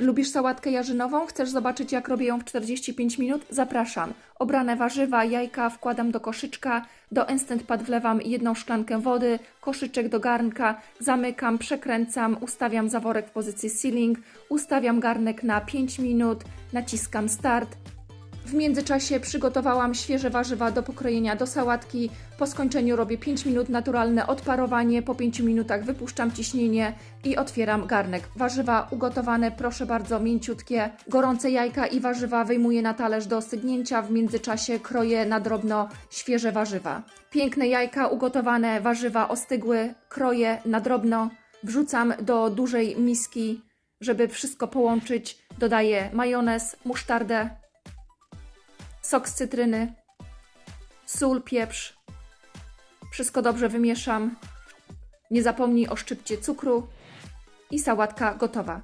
Lubisz sałatkę jarzynową? Chcesz zobaczyć, jak robię ją w 45 minut? Zapraszam. Obrane warzywa, jajka wkładam do koszyczka, do instant pot wlewam jedną szklankę wody, koszyczek do garnka, zamykam, przekręcam, ustawiam zaworek w pozycji sealing, ustawiam garnek na 5 minut, naciskam start, w międzyczasie przygotowałam świeże warzywa do pokrojenia do sałatki. Po skończeniu robię 5 minut naturalne odparowanie. Po 5 minutach wypuszczam ciśnienie i otwieram garnek. Warzywa ugotowane, proszę bardzo, mięciutkie. Gorące jajka i warzywa wyjmuję na talerz do ostygnięcia. W międzyczasie kroję na drobno świeże warzywa. Piękne jajka ugotowane, warzywa ostygły, kroję na drobno. Wrzucam do dużej miski, żeby wszystko połączyć. Dodaję majonez, musztardę, sok z cytryny, sól, pieprz. Wszystko dobrze wymieszam. Nie zapomnij o szczypcie cukru i sałatka gotowa.